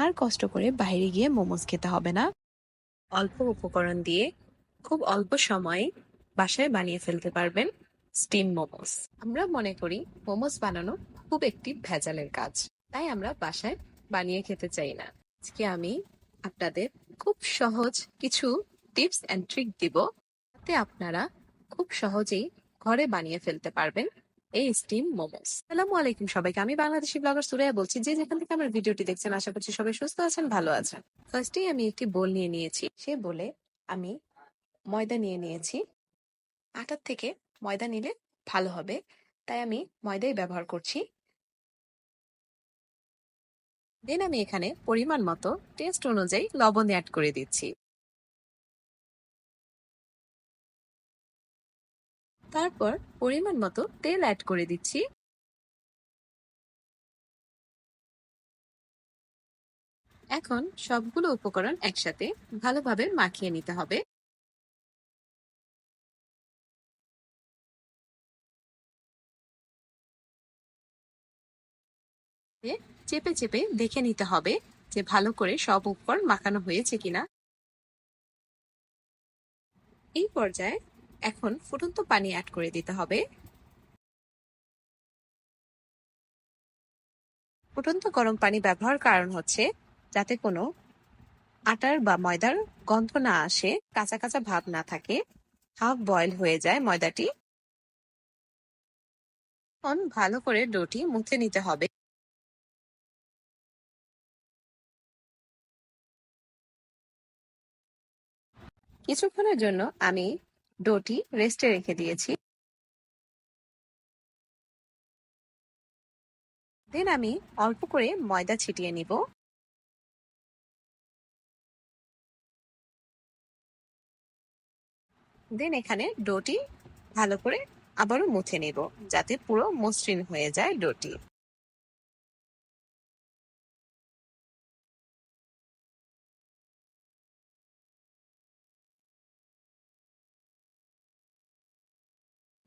আর কষ্ট করে বাইরে গিয়ে মোমোজ খেতে হবে না। অল্প উপকরণ দিয়ে খুব অল্প সময়ে বাসায় বানিয়ে ফেলতে পারবেন স্টিম মোমোস। আমরা মনে করি মোমোস বানানো খুব একটি ভেজালের কাজ, তাই আমরা বাসায় বানিয়ে খেতে চাই না। আজকে আমি আপনাদের খুব সহজ কিছু টিপস অ্যান্ড ট্রিক দিব, যাতে আপনারা খুব সহজেই ঘরে বানিয়ে ফেলতে পারবেন এই স্টিম মোমোস আসসালামু আলাইকুম সবাইকে। আমি বাংলাদেশি ব্লগার সুরাইয়া বলছি। যে যেখান থেকে আমার ভিডিওটি দেখছেন, আশা করছি সবাই সুস্থ আছেন, ভালো আছেন। ফার্স্টেই আমি একটি বোল নিয়ে নিয়েছি। সে বলে আমি ময়দা নিয়ে নিয়েছি। আটার থেকে ময়দা নিলে ভালো হবে। তাই আমি ময়দাই ব্যবহার করছি। দেন আমি এখানে পরিমাণ মতো টেস্ট অনুযায়ী লবণ অ্যাড করে দিচ্ছি। তারপর পরিমাণ মতো তেল অ্যাড করে দিচ্ছি। এখন সবগুলো উপকরণ একসাথে ভালোভাবে মাখিয়ে নিতে হবে। চেপে চেপে দেখে নিতে হবে যে ভালো করে সব উপকরণ মাখানো হয়েছে কিনা। এই পর্যায়ে এখন ফুটন্ত পানি অ্যাড করে দিতে হবে। ফুটন্ত গরম পানি ব্যবহার কারণ হচ্ছে যাতে কোনো আটার বা ময়দার গন্ধ না আসে, কাঁচা কাঁচা ভাব না থাকে হাফ বয়েল হয়ে যায় ময়দাটি। এখন ভালো করে ডোটি মুছে নিতে হবে। কিছুক্ষণের জন্য আমি ডোটি রেস্টে রেখে দিয়েছি। দেন আমি অল্প করে ময়দা ছিটিয়ে নিব। দেন এখানে ডোটি ভালো করে আবারও মুছে নেব, যাতে পুরো মসৃণ হয়ে যায় ডোটি।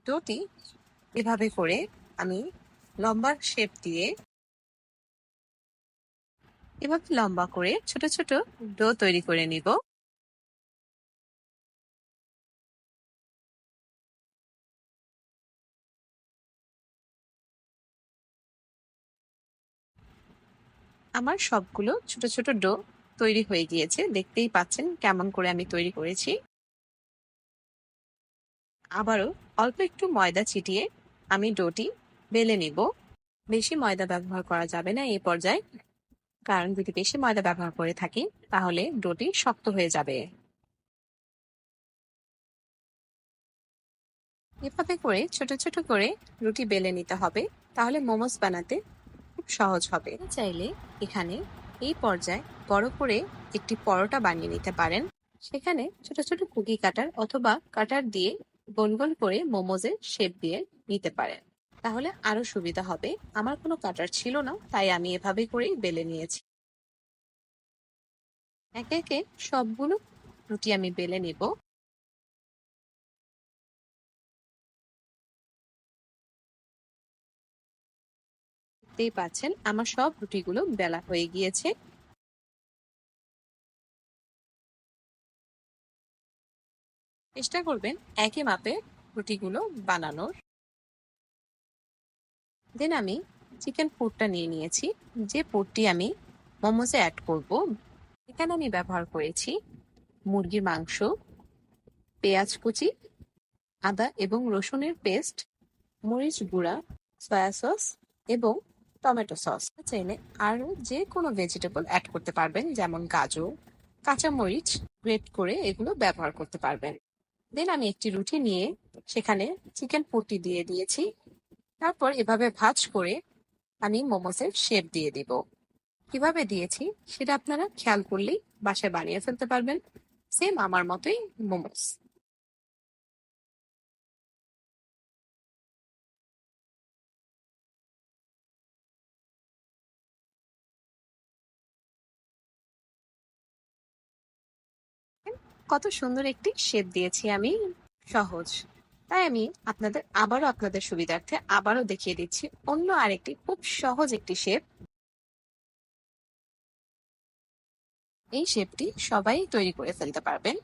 ডোটি এভাবে করে আমি লম্বা শেপ দিয়ে এভাবে লম্বা করে ছোট ছোট ডো তৈরি করে নিব। আমার সবগুলো ছোট ছোট ডো তৈরি হয়ে গিয়েছে। দেখতেই পাচ্ছেন কেমন করে আমি তৈরি করেছি। আবারও অল্প একটু ময়দা ছিটিয়ে আমি ডোটি বেলে নিব। বেশি ময়দা ব্যবহার করা যাবে না এই পর্যায়ে। কারণ যদি বেশি ময়দা ব্যবহার করে থাকি, তাহলে ডোটি শক্ত হয়ে যাবে। এভাবে করে, ছোট ছোট করে রুটি বেলে নিতে হবে। তাহলে মোমোস বানাতে খুব সহজ হবে। চাইলে এখানে এই পর্যায়ে বড় করে একটি পরোটা বানিয়ে নিতে পারেন। সেখানে ছোট ছোট কুকি কাটার অথবা কাটার দিয়ে গোল গোল করে মোমোজের শেপ দিয়ে নিতে পারেন। তাহলে আরও সুবিধা হবে। আমার কোনো কাটার ছিল না, তাই আমি এভাবে করেই বেলে নিয়েছি। একে একে সবগুলো রুটি আমি বেলে নেব। দেখতেই পাচ্ছেন, আমার সব রুটিগুলো বেলা হয়ে গিয়েছে। চেষ্টা করবেন একই মাপে রুটিগুলো বানানোর। দেন আমি চিকেন পুরটা নিয়ে নিয়েছি। যে পুরটি আমি মোমোসে অ্যাড করব, এখানে আমি ব্যবহার করেছি মুরগির মাংস, পেঁয়াজ কুচি, আদা এবং রসুনের পেস্ট, মরিচ গুঁড়া, সয়া সস এবং টমেটো সস। চাইলে আরও যে কোনো ভেজিটেবল অ্যাড করতে পারবেন, যেমন গাজর, কাঁচামরিচ গ্রেট করে এগুলো ব্যবহার করতে পারবেন। দেন আমি একটি রুটি নিয়ে সেখানে চিকেন পুটি দিয়ে দিয়েছি। তারপর এভাবে ভাজ করে আমি মোমোসের শেপ দিয়ে দিব। কীভাবে দিয়েছি সেটা আপনারা খেয়াল করলেই বাসায় বানিয়ে ফেলতে পারবেন। সেম আমার মতোই মোমোস। কত সুন্দর একটি শেপ দিয়েছি আমি। সহজ। তাই আমি আপনাদের, আবারও আপনাদের সুবিধার্থে আবারও দেখিয়ে দিচ্ছি অন্য আরেকটি খুব সহজ একটি শেপ। এই শেপটি সবাই তৈরি করে ফেলতে পারবেন।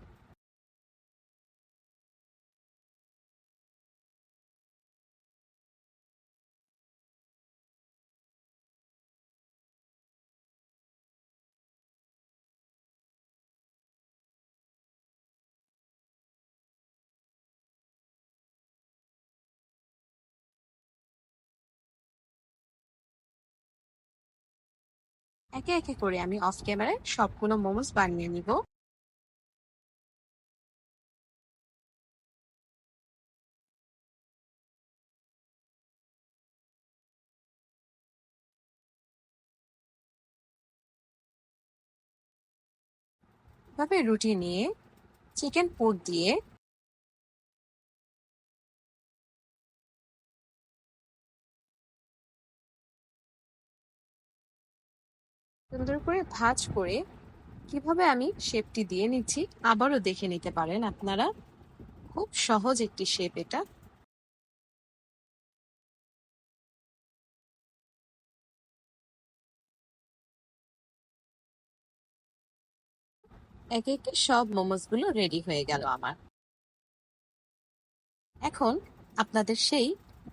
একে একে করে আমি অফ ক্যামেরায় সবগুলো মোমোস বানিয়ে নিব। ভাবে রুটি নিয়ে চিকেন পোট দিয়ে সুন্দর করে ভাজ করে কীভাবে আমি শেপটি দিয়ে নিচ্ছি আবারও দেখে নিতে পারেন আপনারা। খুব সহজ একটি শেপ এটা। একে একে সব মোমোসগুলো রেডি হয়ে গেল আমার। এখন আপনাদের সেই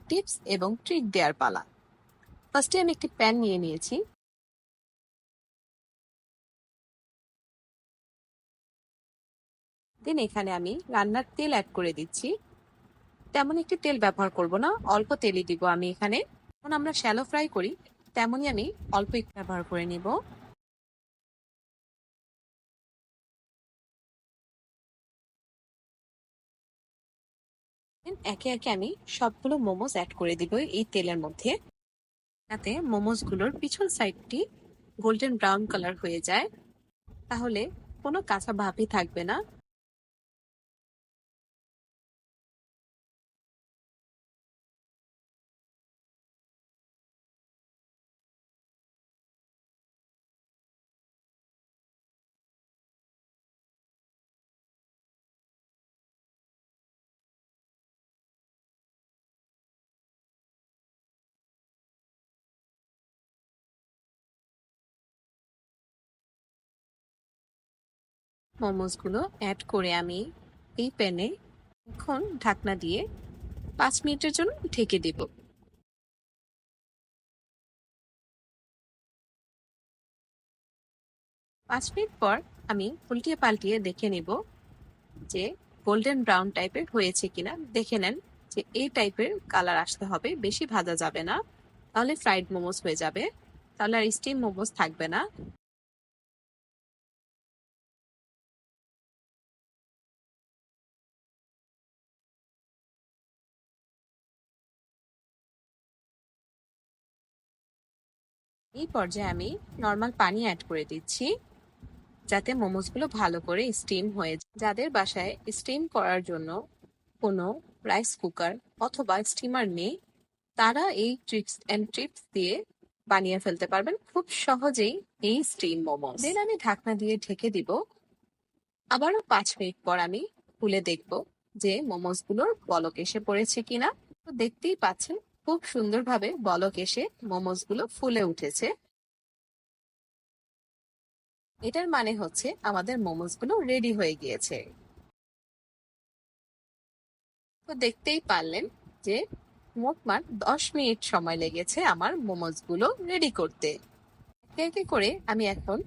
টিপস এবং ট্রিক দেওয়ার পালা। ফার্স্টে আমি একটি প্যান নিয়ে নিয়েছি। দেন এখানে আমি রান্নার তেল অ্যাড করে দিচ্ছি। তেমন একটি তেল ব্যবহার করব না, অল্প তেলই দিব আমি এখানে। যখন আমরা শ্যালো ফ্রাই করি, তেমনই আমি অল্প একটু ব্যবহার করে নিব। একে একে আমি সবগুলো মোমোস অ্যাড করে দিব এই তেলের মধ্যে। যাতে মোমোসগুলোর পিছন সাইডটি গোল্ডেন ব্রাউন কালার হয়ে যায়। তাহলে কোনো কাঁচা ভাবই থাকবে না। মোমোসগুলো অ্যাড করে আমি এই প্যানে এখন ঢাকনা দিয়ে পাঁচ মিনিটের জন্য ঢেকে দেব। পাঁচ মিনিট পর আমি উল্টিয়ে পাল্টিয়ে দেখে নেব যে গোল্ডেন ব্রাউন টাইপের হয়েছে কিনা। দেখে নেন যে এই টাইপের কালার আসতে হবে, বেশি ভাজা যাবে না, তাহলে ফ্রাইড মোমোস হয়ে যাবে, তাহলে আর স্টিম মোমোস থাকবে না। এই পর্যায়ে আমি নর্মাল পানি অ্যাড করে দিচ্ছি, যাতে মোমোসগুলো ভালো করে স্টিম হয়ে যায়। যাদের বাসায় স্টিম করার জন্য কোনো রাইস কুকার অথবা স্টিমার নেই, তারা এই ট্রিপস অ্যান্ড ট্রিপস দিয়ে বানিয়ে ফেলতে পারবেন। খুব সহজেই এই স্টিম মোমো দেন আমি ঢাকনা দিয়ে ঢেকে দিব। আবারও পাঁচ মিনিট পর আমি খুলে দেখব যে মোমোসগুলোর বলক এসে পড়েছে কিনা। তো দেখতেই পাচ্ছেন খুব সুন্দরভাবে বলক এসে মোমোসগুলো ফুলে উঠেছে। এটার মানে হচ্ছে আমাদের মোমোসগুলো রেডি হয়ে গিয়েছে। তো দেখতেই পারলেন যে মোটমাট দশ মিনিট সময় লেগেছে আমার মোমোসগুলো রেডি করতে। একে করে আমি এখন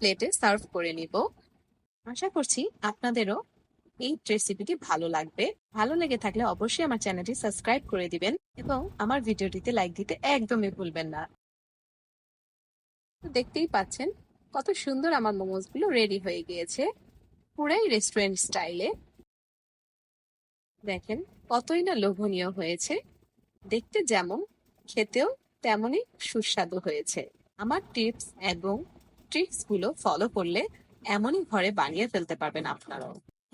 প্লেটে সার্ভ করে নিব। আশা করছি আপনাদেরও এই রেসিপিটি ভালো লাগবে। ভালো লেগে থাকলে অবশ্যই আমার চ্যানেলটি সাবস্ক্রাইব করে দিবেন এবং আমার ভিডিওটিতে লাইক দিতে একদমই ভুলবেন না। দেখতেই পাচ্ছেন কত সুন্দর আমার মোমোসগুলো রেডি হয়ে গিয়েছে পুরাই রেস্টুরেন্ট স্টাইলে দেখেন কতই না লোভনীয় হয়েছে। দেখতে যেমন, খেতেও তেমনই সুস্বাদু হয়েছে। আমার টিপস এবং ট্রিক্সগুলো ফলো করলে এমনই ঘরে বানিয়ে ফেলতে পারবেন আপনারাও।